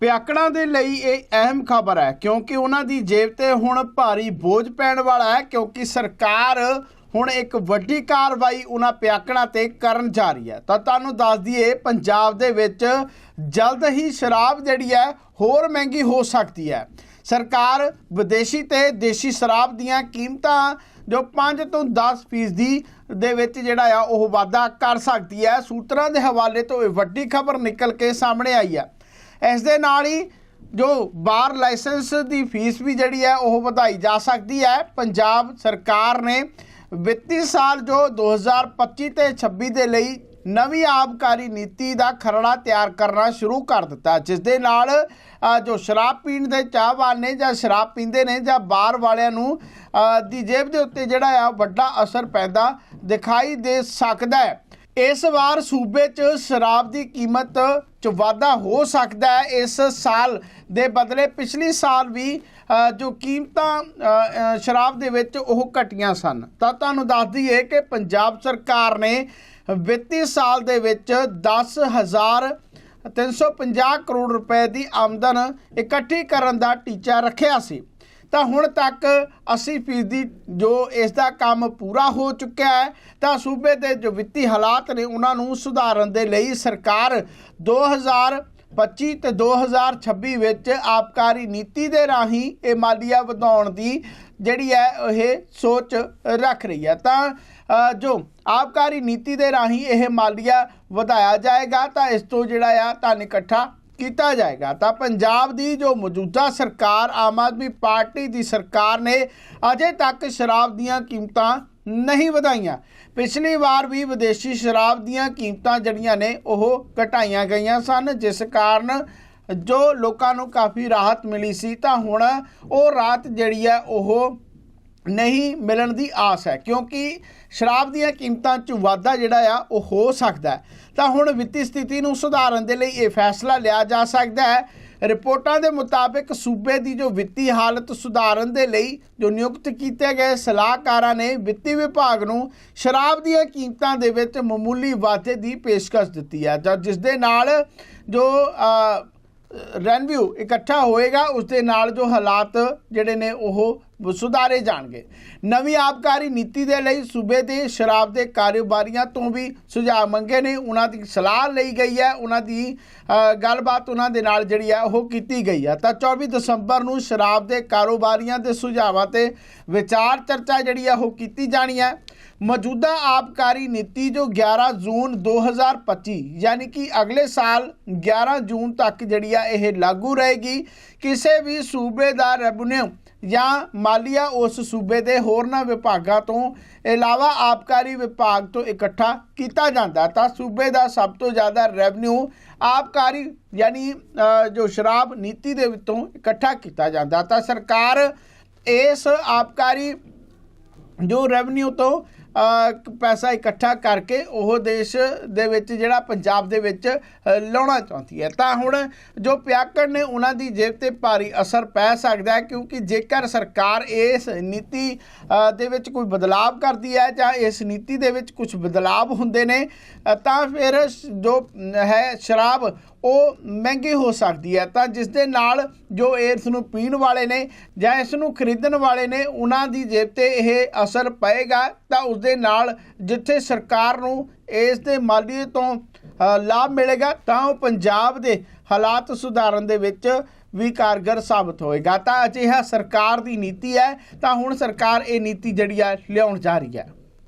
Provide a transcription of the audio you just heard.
ਪਿਆਕੜਾਂ ਦੇ ਲਈ ਇਹ ਅਹਿਮ ਖਬਰ ਹੈ, ਕਿਉਂਕਿ ਉਹਨਾਂ ਦੀ ਜੇਬ ਤੇ ਹੁਣ ਭਾਰੀ ਬੋਝ ਪੈਣ ਵਾਲਾ ਹੈ, ਕਿਉਂਕਿ ਸਰਕਾਰ ਹੁਣ ਇੱਕ ਵੱਡੀ ਕਾਰਵਾਈ ਉਹਨਾਂ ਪਿਆਕੜਾਂ ਤੇ ਕਰਨ ਜਾ ਰਹੀ ਹੈ। ਤਾਂ ਤੁਹਾਨੂੰ ਦੱਸ ਦਈਏ, ਪੰਜਾਬ ਦੇ ਵਿੱਚ ਜਲਦ ਹੀ ਸ਼ਰਾਬ ਜਿਹੜੀ ਹੈ, ਹੋਰ ਮਹਿੰਗੀ ਹੋ ਸਕਦੀ ਹੈ। ਸਰਕਾਰ ਵਿਦੇਸ਼ੀ ਤੇ ਦੇਸ਼ੀ ਸ਼ਰਾਬ ਦੀਆਂ ਕੀਮਤਾਂ ਜੋ 5 ਤੋਂ 10 ਫੀਸਦੀ ਦੇ ਵਿੱਚ ਜਿਹੜਾ ਆ, ਉਹ ਵਾਧਾ ਕਰ ਸਕਦੀ ਹੈ। ਸੂਤਰਾਂ ਦੇ ਹਵਾਲੇ ਤੋਂ ਇਹ ਵੱਡੀ ਖਬਰ ਨਿਕਲ ਕੇ ਸਾਹਮਣੇ ਆਈ ਹੈ। ਇਸ ਦੇ ਨਾਲ ਹੀ ਜੋ ਬਾਰ ਲਾਇਸੈਂਸ ਦੀ ਫੀਸ ਵੀ ਜਿਹੜੀ ਹੈ, ਉਹ ਵਧਾਈ ਜਾ ਸਕਦੀ ਹੈ। ਪੰਜਾਬ ਸਰਕਾਰ ਨੇ ਵਿੱਤੀ ਸਾਲ ਜੋ 2025 ਤੇ 26 ਦੇ ਲਈ ਨਵੀਂ ਆਬਕਾਰੀ ਨੀਤੀ ਦਾ ਖਰੜਾ ਤਿਆਰ ਕਰਨਾ ਸ਼ੁਰੂ ਕਰ ਦਿੱਤਾ। ਜਿਸ ਦੇ ਨਾਲ ਜੋ ਸ਼ਰਾਬ ਪੀਣ ਦੇ ਚਾਹਵਾਨ ਨੇ ਜਾਂ ਸ਼ਰਾਬ ਪੀਂਦੇ ਨੇ ਜਾਂ ਬਾਹਰ ਵਾਲਿਆਂ ਨੂੰ ਦੀ ਜੇਬ ਦੇ ਉੱਤੇ ਜਿਹੜਾ ਆ, ਵੱਡਾ ਅਸਰ ਪੈਂਦਾ ਦਿਖਾਈ ਦੇ ਸਕਦਾ ਹੈ। ਇਸ ਵਾਰ ਸੂਬੇ 'ਚ ਸ਼ਰਾਬ ਦੀ ਕੀਮਤ 'ਚ ਵਾਧਾ ਹੋ ਸਕਦਾ ਹੈ। ਇਸ ਸਾਲ ਦੇ ਬਦਲੇ ਪਿਛਲੇ ਸਾਲ ਵੀ ਜੋ ਕੀਮਤਾਂ ਸ਼ਰਾਬ ਦੇ ਵਿੱਚ ਉਹ ਘਟੀਆਂ ਸਨ। ਤਾਂ ਤੁਹਾਨੂੰ ਦੱਸ ਦਈਏ ਕਿ ਪੰਜਾਬ ਸਰਕਾਰ ਨੇ ਵਿੱਤੀ ਸਾਲ ਦੇ ਵਿੱਚ 10000 350 ਕਰੋੜ ਰੁਪਏ ਦੀ ਆਮਦਨ ਇਕੱਠੀ ਕਰਨ ਦਾ ਟੀਚਾ ਰੱਖਿਆ ਸੀ। ਤਾਂ ਹੁਣ ਤੱਕ 80% ਜੋ ਇਸ ਦਾ ਕੰਮ ਪੂਰਾ ਹੋ ਚੁੱਕਿਆ ਹੈ, ਤਾਂ ਸੂਬੇ ਦੇ ਜੋ ਵਿੱਤੀ ਹਾਲਾਤ ਨੇ ਉਹਨਾਂ ਨੂੰ ਸੁਧਾਰਨ ਦੇ ਲਈ ਸਰਕਾਰ 2025 ਤੇ 2026 ਵਿੱਚ ਆਬਕਾਰੀ ਨੀਤੀ ਦੇ ਰਾਹੀਂ ਇਹ ਮਾਲੀਆ ਵਧਾਉਣ ਦੀ ਜਿਹੜੀ ਹੈ ਇਹ ਸੋਚ ਰੱਖ ਰਹੀ ਹੈ। ਤਾਂ ਜੋ ਆਬਕਾਰੀ ਨੀਤੀ ਦੇ ਰਾਹੀਂ ਇਹ ਮਾਲੀਆ ਵਧਾਇਆ ਜਾਏਗਾ, ਤਾਂ ਇਸ ਤੋਂ ਜਿਹੜਾ ਆ ਧਨ ਇਕੱਠਾ ਕੀਤਾ ਜਾਏਗਾ। ਤਾਂ ਪੰਜਾਬ ਦੀ ਜੋ ਮੌਜੂਦਾ ਸਰਕਾਰ, ਆਮ ਆਦਮੀ ਪਾਰਟੀ ਦੀ ਸਰਕਾਰ ਨੇ ਅਜੇ ਤੱਕ ਸ਼ਰਾਬ ਦੀਆਂ ਕੀਮਤਾਂ ਨਹੀਂ ਵਧਾਈਆਂ। ਪਿਛਲੀ ਵਾਰ ਵੀ ਵਿਦੇਸ਼ੀ ਸ਼ਰਾਬ ਦੀਆਂ ਕੀਮਤਾਂ ਜਿਹੜੀਆਂ ਨੇ, ਉਹ ਘਟਾਈਆਂ ਗਈਆਂ ਸਨ। ਜਿਸ ਕਾਰਨ ਜੋ ਲੋਕਾਂ ਨੂੰ ਕਾਫੀ ਰਾਹਤ ਮਿਲੀ ਸੀ, ਤਾਂ ਹੁਣ ਉਹ ਰਾਹਤ ਜਿਹੜੀ ਹੈ, ਉਹ ਨਹੀਂ ਮਿਲਣ ਦੀ ਆਸ ਹੈ, ਕਿਉਂਕਿ ਸ਼ਰਾਬ ਦੀਆਂ ਕੀਮਤਾਂ 'ਚ ਵਾਧਾ ਜਿਹੜਾ ਆ, ਉਹ ਹੋ ਸਕਦਾ ਤਾਂ ਹੁਣ ਵਿੱਤੀ ਸਥਿਤੀ ਨੂੰ ਸੁਧਾਰਨ ਦੇ ਲਈ ਇਹ ਫੈਸਲਾ ਲਿਆ ਜਾ ਸਕਦਾ ਹੈ। ਰਿਪੋਰਟਾਂ ਦੇ ਮੁਤਾਬਕ ਸੂਬੇ ਦੀ ਜੋ ਵਿੱਤੀ ਹਾਲਤ ਸੁਧਾਰਨ ਦੇ ਲਈ ਜੋ ਨਿਯੁਕਤ ਕੀਤੇ ਗਏ ਸਲਾਹਕਾਰਾਂ ਨੇ ਵਿੱਤੀ ਵਿਭਾਗ ਨੂੰ ਸ਼ਰਾਬ ਦੀਆਂ ਕੀਮਤਾਂ ਦੇ ਵਿੱਚ ਮਾਮੂਲੀ ਵਾਧੇ ਦੀ ਪੇਸ਼ਕਸ਼ ਦਿੱਤੀ ਹੈ। ਜਾਂ ਜਿਸ ਦੇ ਨਾਲ ਜੋ ਰੈਨਵਿਊ ਇਕੱਠਾ ਹੋਏਗਾ ਉਸ ਦੇ ਨਾਲ ਜੋ ਹਾਲਾਤ ਜਿਹੜੇ ਨੇ ਉਹ ਸੁਧਾਰੇ ਜਾਣਗੇ। ਨਵੀਂ ਆਬਕਾਰੀ ਨੀਤੀ ਦੇ ਲਈ ਸੂਬੇ ਦੇ ਸ਼ਰਾਬ ਦੇ ਕਾਰੋਬਾਰੀਆਂ ਤੋਂ ਵੀ ਸੁਝਾਅ ਮੰਗੇ ਨੇ। ਉਹਨਾਂ ਦੀ ਸਲਾਹ ਲਈ ਗਈ ਹੈ, ਉਹਨਾਂ ਦੀ ਗੱਲਬਾਤ ਉਹਨਾਂ ਦੇ ਨਾਲ ਜਿਹੜੀ ਹੈ ਉਹ ਕੀਤੀ ਗਈ ਹੈ। ਤਾਂ 24 ਦਸੰਬਰ ਨੂੰ ਸ਼ਰਾਬ ਦੇ ਕਾਰੋਬਾਰੀਆਂ ਦੇ ਸੁਝਾਵਾਂ ਤੇ ਵਿਚਾਰ ਚਰਚਾ ਜਿਹੜੀ ਹੈ ਉਹ ਕੀਤੀ ਜਾਣੀ ਹੈ। ਮੌਜੂਦਾ ਆਬਕਾਰੀ ਨੀਤੀ ਜੋ 11 ਜੂਨ 2025 ਯਾਨੀ ਕਿ ਅਗਲੇ ਸਾਲ 11 ਜੂਨ ਤੱਕ ਜਿਹੜੀ ਆ ਇਹ ਲਾਗੂ ਰਹੇਗੀ, ਕਿਸੇ ਵੀ ਸੂਬੇ ਦਾ ਰੈਵਨਿਊ ਜਾਂ ਮਾਲੀਆ ਉਸ ਸੂਬੇ ਦੇ ਹੋਰਨਾਂ ਵਿਭਾਗਾਂ ਤੋਂ, ਇਲਾਵਾ ਆਬਕਾਰੀ ਵਿਭਾਗ ਤੋਂ ਇਕੱਠਾ ਕੀਤਾ ਜਾਂਦਾ, ਤਾਂ ਸੂਬੇ ਦਾ ਸਭ ਤੋਂ ਜ਼ਿਆਦਾ ਰੈਵਨਿਊ ਆਬਕਾਰੀ ਯਾਨੀ ਜੋ ਸ਼ਰਾਬ ਨੀਤੀ ਦੇ ਵਿੱਚੋਂ ਇਕੱਠਾ ਕੀਤਾ ਜਾਂਦਾ, ਤਾਂ ਸਰਕਾਰ ਇਸ ਆਬਕਾਰੀ ਜੋ ਰੈਵਨਿਊ ਤੋਂ ਪੈਸਾ ਇਕੱਠਾ ਕਰਕੇ ਉਹ ਦੇਸ਼ ਦੇ ਵਿੱਚ ਜਿਹੜਾ ਪੰਜਾਬ ਦੇ ਵਿੱਚ ਲਾਉਣਾ ਚਾਹੁੰਦੀ ਹੈ। ਤਾਂ ਹੁਣ ਜੋ ਪਿਆਕੜ ਨੇ ਉਹਨਾਂ ਦੀ ਜੇਬ ਤੇ ਭਾਰੀ ਅਸਰ ਪੈ ਸਕਦਾ ਹੈ, ਕਿਉਂਕਿ ਜੇਕਰ ਸਰਕਾਰ ਇਸ ਨੀਤੀ ਦੇ ਵਿੱਚ ਕੋਈ ਬਦਲਾਵ ਕਰਦੀ ਹੈ ਜਾਂ ਇਸ ਨੀਤੀ ਦੇ ਵਿੱਚ ਕੁਝ ਬਦਲਾਵ ਹੁੰਦੇ ਨੇ ਤਾਂ ਫਿਰ ਜੋ ਹੈ ਸ਼ਰਾਬ ਉਹ ਮਹਿੰਗੀ ਹੋ ਸਕਦੀ ਹੈ। ਤਾਂ ਜਿਸ ਦੇ ਨਾਲ ਜੋ ਏਡਸ ਨੂੰ ਪੀਣ ਵਾਲੇ ਨੇ ਜਾਂ ਇਸ ਨੂੰ ਖਰੀਦਣ ਵਾਲੇ ਨੇ, ਉਹਨਾਂ ਦੀ ਜੇਬ ਤੇ ਇਹ ਅਸਰ ਪਏਗਾ। ਤਾਂ ਉਸ ਦੇ ਨਾਲ ਜਿੱਥੇ ਸਰਕਾਰ ਨੂੰ ਇਸ ਦੇ ਮਾਲੀਏ ਤੋਂ ਲਾਭ ਮਿਲੇਗਾ, ਤਾਂ ਉਹ ਪੰਜਾਬ ਦੇ ਹਾਲਾਤ ਸੁਧਾਰਨ ਦੇ ਵਿੱਚ ਵੀ ਕਾਰਗਰ ਸਾਬਤ ਹੋਏਗਾ। ਤਾਂ ਅਜਿਹਾ ਸਰਕਾਰ ਦੀ ਨੀਤੀ ਹੈ। ਤਾਂ ਹੁਣ ਸਰਕਾਰ ਇਹ ਨੀਤੀ ਜਿਹੜੀ ਹੈ, ਲਿਆਉਣ ਜਾ ਰਹੀ ਹੈ।